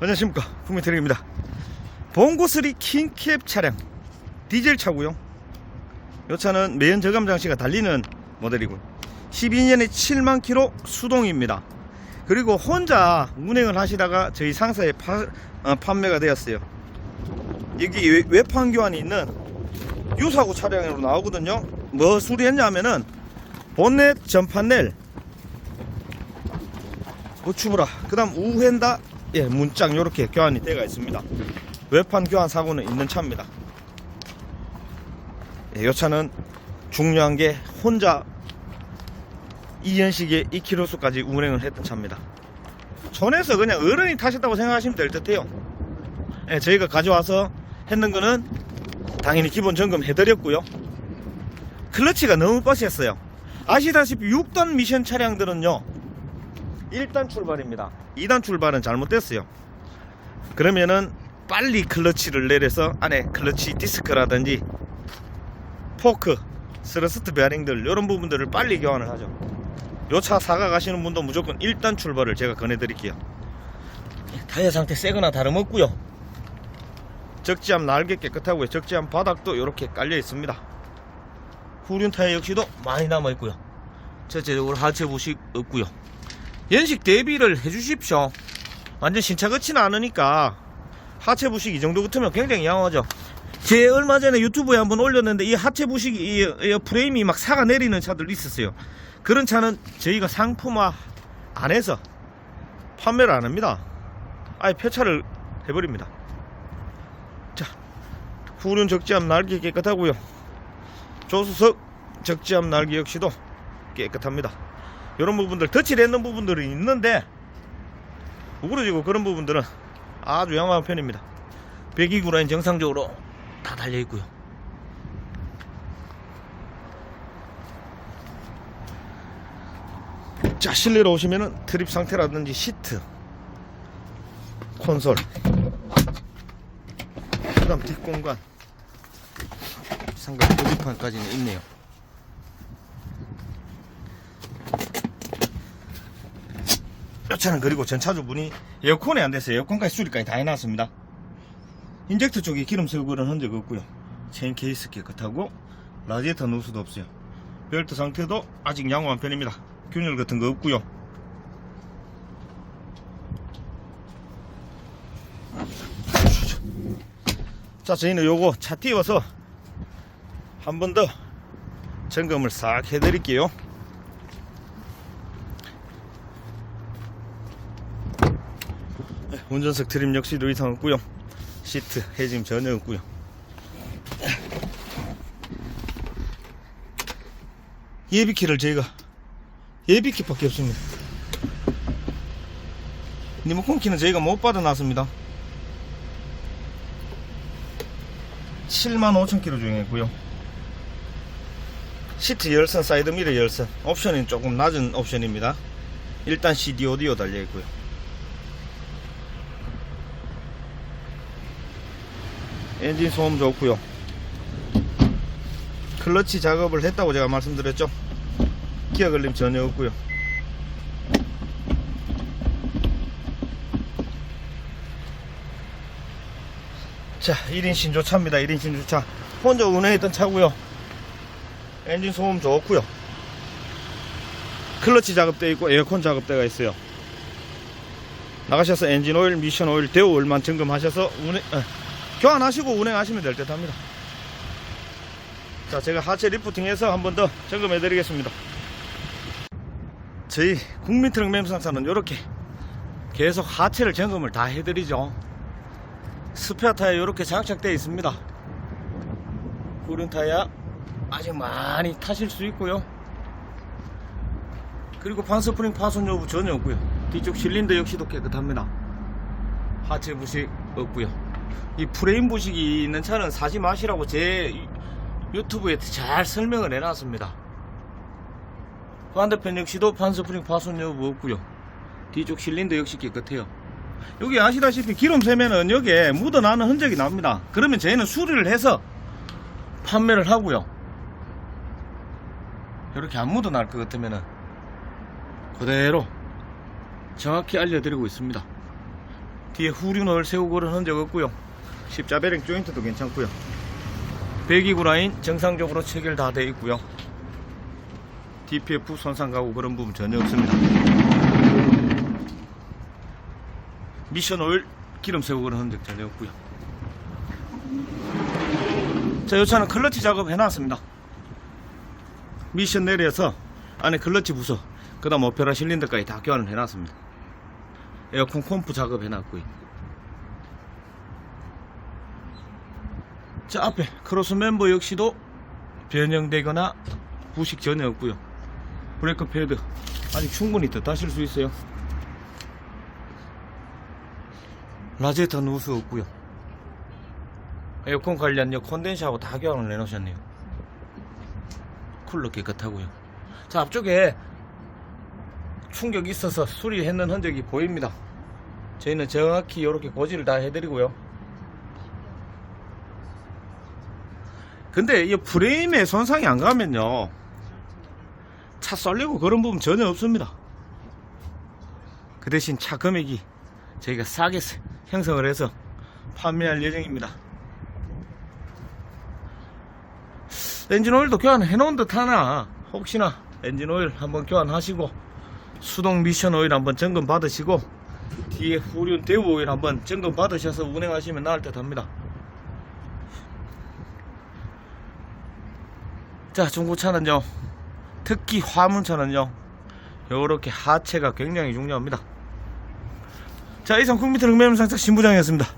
안녕하십니까. 국민트랙입니다. 봉고3 킹캡 차량 디젤 차고요. 이 차는 매연 저감 장치가 달리는 모델이고 12년에 7만 킬로 수동입니다. 그리고 혼자 운행을 하시다가 저희 상사에 파, 어, 판매가 되었어요. 여기 외- 외판 교환이 있는 유사고 차량으로 나오거든요. 뭐 수리했냐면은 본넷 전판넬 우추브라 그 다음 우헨다 예, 문짝 이렇게 교환이 되어 있습니다. 외판 교환 사고는 있는 차입니다. 예, 이 차는 중요한 게 혼자 이연식에 2km수까지 운행을 했던 차입니다. 전에서 그냥 어른이 타셨다고 생각하시면 될 듯해요. 예, 저희가 가져와서 했는 거는 당연히 기본 점검 해드렸고요. 클러치가 너무 뻗었어요. 아시다시피 6단 미션 차량들은요 1단 출발입니다. 2단 출발은 잘못됐어요. 그러면은 빨리 클러치를 내려서 안에 클러치 디스크라든지 포크 스러스트 베어링들 이런 부분들을 빨리 교환을 하죠. 요 차 사가 가시는 분도 무조건 1단 출발을 제가 권해드릴게요. 타이어 상태 새거나 다름없고요. 적지함 날개 깨끗하고요. 적지함 바닥도 이렇게 깔려 있습니다. 후륜 타이어 역시도 많이 남아 있고요. 전체적으로 하체 부식 없고요 연식 대비를 해주십시오. 완전 신차 같지는 않으니까. 하체 부식 이 정도 같으면 굉장히 양호하죠. 제 얼마 전에 유튜브에 한번 올렸는데 이 하체 부식 이 이, 이 프레임이 막 사가 내리는 차들 있었어요. 그런 차는 저희가 상품화 안 해서 판매를 안 합니다. 아예 폐차를 해버립니다. 자 후륜 적지함 날개 깨끗하고요. 조수석 적지함 날개 역시도 깨끗합니다 이런 부분들 덧칠했는 부분들이 있는데 우그러지고 그런 부분들은 아주 양호한 편입니다. 배기구 라인 정상적으로 다 달려 있고요. 자 실내로 오시면은 트립 상태라든지 시트 콘솔 그 다음 뒷공간 상가 표지판까지는 있네요 차는 그리고 전차주 분이 에어컨이 안 돼서 에어컨까지 수리까지 다 해놨습니다. 인젝터 쪽에 기름 쓸고는 흔적 없고요. 체인 케이스 깨끗하고 라디에이터 누수도 없어요. 벨트 상태도 아직 양호한 편입니다. 균열 같은 거 없고요. 자 저희는 요거 차 띄워서 한 번 더 점검을 싹 해드릴게요. 운전석 트림 역시 도 이상 없고요. 시트 해짐 전혀 없고요. 예비키를 저희가 예비키밖에 없습니다. 리모컨 키는 저희가 못 받아놨습니다. 7만 5천 킬로 중이고요. 시트 열선 사이드 미러 열선 옵션은 조금 낮은 옵션입니다. 일단 CD 오디오 달려있고요 엔진 소음 좋고요. 클러치 작업을 했다고 제가 말씀드렸죠? 기어 걸림 전혀 없고요. 자 1인 신조차입니다. 1인 신조차. 혼자 운행했던 차고요. 엔진 소음 좋고요. 클러치 작업되어 있고 에어컨 작업대가 있어요. 나가셔서 엔진 오일 미션 오일 대우 오일만 점검하셔서 운행 에, 교환하시고 운행하시면 될 듯 합니다. 자, 제가 하체 리프팅해서 한 번 더 점검해 드리겠습니다. 저희 국민 트럭 mem상사는 이렇게 계속 하체를 점검을 다 해드리죠. 스페어 타이어 이렇게 장착되어 있습니다. 구른 타이어 아직 많이 타실 수 있고요. 그리고 반스프링 파손 여부 전혀 없고요. 뒤쪽 실린더 역시도 깨끗합니다. 하체 부식 없고요. 이 프레임 부식이 있는 차는 사지 마시라고 제 유튜브에 잘 설명을 해놨습니다. 반대편 역시도 반스프링 파손 여부 없고요. 뒤쪽 실린더 역시 깨끗해요. 여기 아시다시피 기름 새면은 여기에 묻어나는 흔적이 납니다. 그러면 저희는 수리를 해서 판매를 하고요. 이렇게 안 묻어날 것 같으면은 그대로 정확히 알려드리고 있습니다. 뒤에 후륜을 세우고 그런 흔적 없고요. 십자배링 조인트도 괜찮고요. 배기구 라인 정상적으로 체결 다 되어 있고요. DPF 손상 가고 그런 부분 전혀 없습니다. 미션 오일 기름 세우고 그런 흔적 전혀 없고요. 자, 이 차는 클러치 작업 해놨습니다. 미션 내려서 안에 클러치 부서, 그 다음 오페라 실린더까지 다 교환을 해놨습니다. 에어컨 콤프 작업 해놨고요. 자, 앞에 크로스 멤버 역시도 변형되거나 부식 전혀 없고요. 브레이크 패드 아직 충분히 더 타실 수 있어요. 라제타 누수 없고요. 에어컨 관련요 콘덴서하고 다 교환을 해놓으셨네요 쿨러 깨끗하고요 자 앞쪽에 충격이 있어서 수리했는 흔적이 보입니다. 저희는 정확히 이렇게 고지를 다 해드리고요. 근데 이 프레임에 손상이 안 가면요. 차 썰리고 그런 부분 전혀 없습니다. 그 대신 차 금액이 저희가 싸게 형성을 해서 판매할 예정입니다. 엔진 오일도 교환해 놓은 듯 하나? 혹시나 엔진 오일 한번 교환하시고 수동 미션 오일 한번 점검 받으시고 뒤에 후륜 대우 오일 한번 점검 받으셔서 운행하시면 나을 듯 합니다. 자 중고차는요. 특히 화물차는요. 요렇게 하체가 굉장히 중요합니다. 자 이상 쿵비트 흑매물 상착 신부장이었습니다